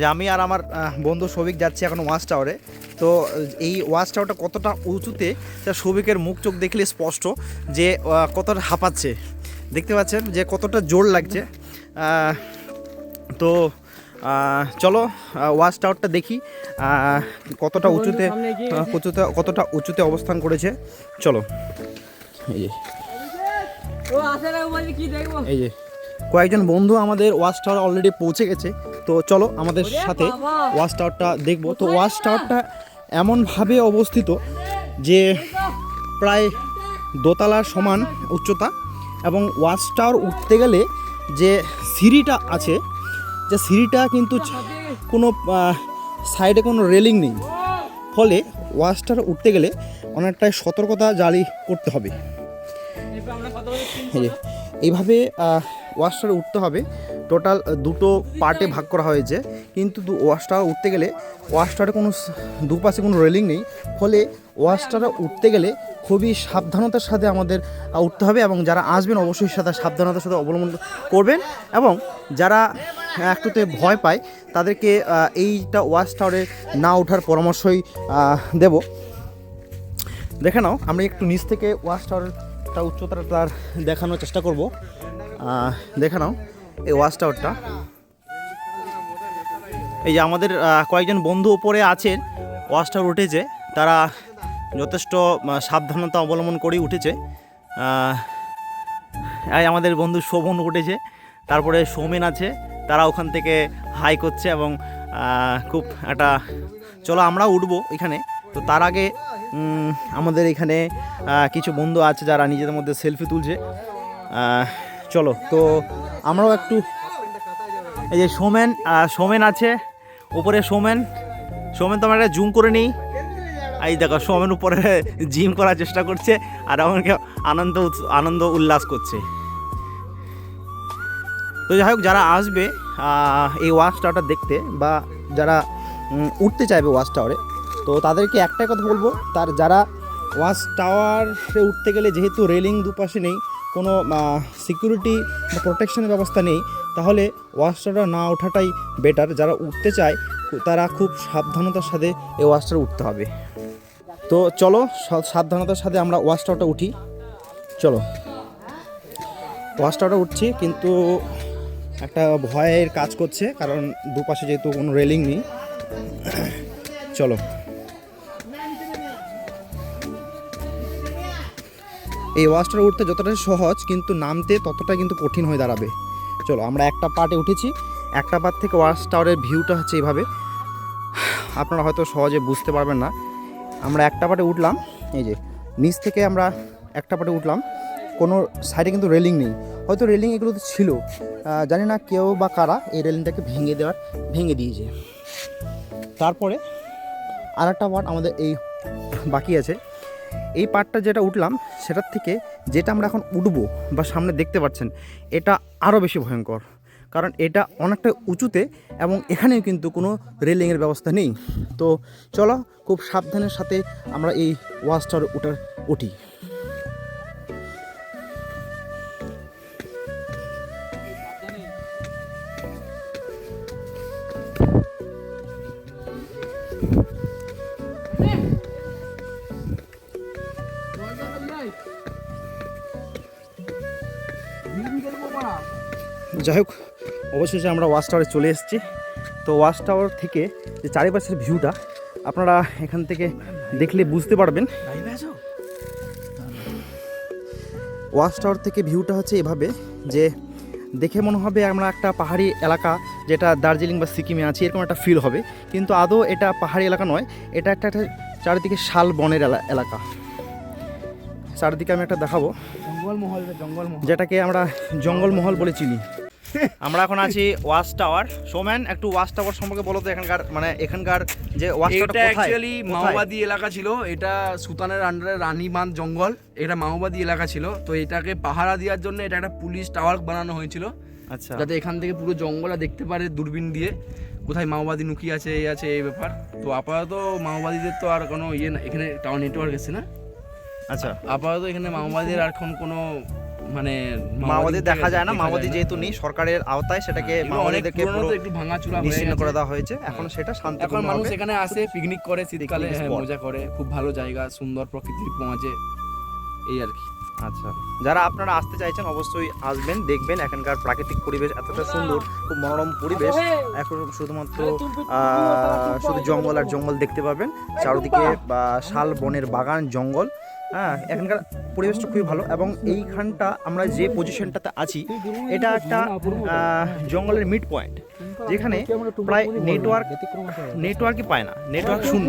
যে আমি আর আমার বন্ধু সবিক যাচ্ছি এখন ওয়াচ টাওয়ারে। তো এই ওয়াচ টাওয়ারটা কতটা উঁচুতে তা সবিকের মুখ চোখ দেখলে স্পষ্ট যে কতটা হাঁপাচ্ছে। দেখতে পাচ্ছেন যে কতটা জোর লাগছে। তো চলো ওয়াচ টাওয়ারটা দেখি কতটা উঁচুতে উঁচুতে কতটা উঁচুতে অবস্থান করেছে। চলো। এই যে। এই যে। কয়েকজন বন্ধু আমাদের ওয়াচ টাওয়ার অলরেডি পৌঁছে গেছে। তো চলো আমাদের সাথে! ওয়াচ টাওয়ারটা দেখব। তো ওয়াচ টাওয়ারটা এমনভাবে অবস্থিত যে প্রায় দোতলার সমান উচ্চতা এবং ওয়াচ টাওয়ার উঠতে গেলে যে সিঁড়িটা আছে যে সিঁড়িটা কিন্তু কোনো সাইডে কোনো রেলিং নেই। ফলে ওয়াচ টাওয়ার উঠতে গেলে অনেকটাই সতর্কতা জারি করতে হবে। এইভাবে ওয়াশটার উঠতে হবে। টোটাল দুটো পার্টে ভাগ করা হয়েছে। কিন্তু ওয়াশটার উঠতে গেলে ওয়াশটারে কোনো দুপাশে কোনো রেলিং নেই। ফলে ওয়াশটারা উঠতে গেলে খুবই সাবধানতার সাথে আমাদের উঠতে হবে এবং যারা আসবেন অবশ্যই সাথে সাবধানতার সাথে অবলম্বন করবেন এবং যারা একটুতে ভয় পায় তাদেরকে এইটা ওয়াশ টাওয়ারে না ওঠার পরামর্শই দেব। দেখে নাও, আমরা একটু নিচ থেকে ওয়াচ টাওয়ারটা উচ্চতাটা তার দেখানোর চেষ্টা করব। দেখে নাও। এই ওয়াচ টাওয়ারটা এই যে আমাদের কয়েকজন বন্ধু ওপরে আছেন ওয়াচ টাওয়ার উঠেছে। তারা যথেষ্ট সাবধানতা অবলম্বন করেই উঠেছে। আমাদের বন্ধু শোভন উঠেছে। তারপরে সৌমেন আছে। তারা ওখান থেকে হাই করছে এবং খুব একটা, চলো আমরা উঠবো এখানে। তো তার আগে আমাদের এখানে কিছু বন্ধু আছে যারা নিজেদের মধ্যে সেলফি তুলছে। চলো, তো আমরাও একটু এই যে সোমেন সোমেন আছে উপরে সোমেন। সোমেন তো আমরা একটা জুম করে নিই। এই দেখো, সোমেন উপরে জিম করার চেষ্টা করছে আর আমাকে আনন্দ আনন্দ উল্লাস করছে। তো যাই হোক, যারা আসবে এই ওয়াচ টাওয়ারটা দেখতে বা যারা উঠতে চাইবে ওয়াচ টাওয়ারে, তো তাদেরকে একটাই কথা বলব, তার যারা ওয়াচ টাওয়ারে উঠতে গেলে যেহেতু রেলিং দুপাশে নেই কোনো সিকিউরিটি বা প্রোটেকশনের ব্যবস্থা নেই, তাহলে ওয়াচ না ওঠাটাই বেটার যারা উঠতে চায় তারা খুব সাবধানতার সাথে এই টাওয়ারে উঠতে হবে। তো চলো সাবধানতার সাথে আমরা টাওয়ারটা উঠি। চলো। টাওয়ারটা উঠছি, কিন্তু একটা ভয়ের কাজ করছে, কারণ দুপাশে যেহেতু কোনো রেলিং নেই। চলো। এই ওয়াচটা উঠতে যতটা সহজ কিন্তু নামতে ততটা কিন্তু কঠিন হয়ে দাঁড়াবে। চলো, আমরা একটা পার্টে উঠেছি। একটা পার্ট থেকে ওয়াচ টাওয়ারের ভিউটা হচ্ছে এইভাবে। আপনারা হয়তো সহজে বুঝতে পারবেন না। আমরা একটা পার্টে উঠলাম, এই যে নিচ থেকে আমরা একটা পার্টে উঠলাম। কোনো সাইডে কিন্তু রেলিং নেই। হয়তো রেলিং এগুলো তো ছিল। জানি না কেউ বা কারা এই রেলিংটাকে ভেঙে দেওয়ার, ভেঙে দিয়েছে। তারপরে আর একটা পার্ট আমাদের এই বাকি আছে। এই পার্টটা যেটা উঠলাম, সেটার থেকে যেটা আমরা এখন উঠবো বা সামনে দেখতে পাচ্ছেন, এটা আরও বেশি ভয়ঙ্কর। কারণ এটা অনেকটা উঁচুতে এবং এখানেও কিন্তু কোনো রেলিংয়ের ব্যবস্থা নেই। তো চলো, খুব সাবধানের সাথে আমরা এই ওয়াচটার উঠার উঠি। যাই হোক অবশেষে আমরা ওয়াচ টাওয়ারে চলে এসেছি। তো ওয়াচ টাওয়ার থেকে যে চারিপাশের ভিউটা আপনারা এখান থেকে দেখলে বুঝতে পারবেন। ওয়াচ টাওয়ার থেকে ভিউটা হচ্ছে এভাবে যে দেখে মনে হবে আমরা একটা পাহাড়ি এলাকা যেটা দার্জিলিং বা সিকিমে আছি এরকম একটা ফিল হবে। কিন্তু আদৌ এটা পাহাড়ি এলাকা নয় এটা একটা একটা চারিদিকে শাল বনের এলা- এলাকা। চারিদিকে আমি একটা দেখাবো। জঙ্গলমহল জঙ্গলমহল। যেটাকে আমরা জঙ্গলমহল বলে চিনি। আমরা এখন আছি ওয়াচ টাওয়ার। সোম্যান একটু ওয়াচ টাওয়ার সম্পর্কে বলো তো এখানকার মানে এখানকার যে ওয়াচ এটা অ্যাকচুয়ালি মাওবাদী এলাকা ছিল এটা সুতানের আন্ডারে রানীবাঁধ জঙ্গল এটা মাওবাদী এলাকা ছিল তো এটাকে পাহারা দেওয়ার জন্য এটা একটা পুলিশ টাওয়ার বানানো হয়েছিল। আচ্ছা। যাতে এখান থেকে পুরো জঙ্গলটা দেখতে পারে দূরবীন দিয়ে কোথায় মাওবাদী লুকিয়ে আছে এই আছে এই ব্যাপার। তো আপাতত মাওবাদীদের তো আর কোনো ইয়ে না এখানে টাওয়ার নেটওয়ার্ক এসছে না? আচ্ছা। আপাতত এখানে মাওবাদীদের আর এখন কোনো মানে মাওবাদী দেখা যায় না মাওবাদী যেহেতু নেই সরকারের আওতায় সেটাকে এগুলো মাওবাদীদেরকে একটু ভাঙাচুরা হয়ে নিশ্চিন্ন করে দেওয়া হয়েছে। এখন সেটা এখন মানুষ এখানে আসে পিকনিক করে শীতকালে হ্যাঁ। মজা করে খুব ভালো জায়গা সুন্দর প্রকৃতির মাঝে এই আর কি। আচ্ছা যারা আপনারা আসতে চাইছেন অবশ্যই আসবেন দেখবেন এখানকার প্রাকৃতিক পরিবেশ এতটা সুন্দর খুব মনোরম পরিবেশ। এখন শুধুমাত্র আহ, শুধু জঙ্গল আর জঙ্গল দেখতে পাবেন। চারিদিকে বা শাল বনের বাগান জঙ্গল। হ্যাঁ এখানকার পরিবেশটা খুবই ভালো এবং এইখানটা আমরা যে পজিশনটাতে আছি, এটা একটা জঙ্গলের মিড পয়েন্ট যেখানে প্রায় নেটওয়ার্ক নেটওয়ার্কই পায় না নেটওয়ার্ক শূন্য।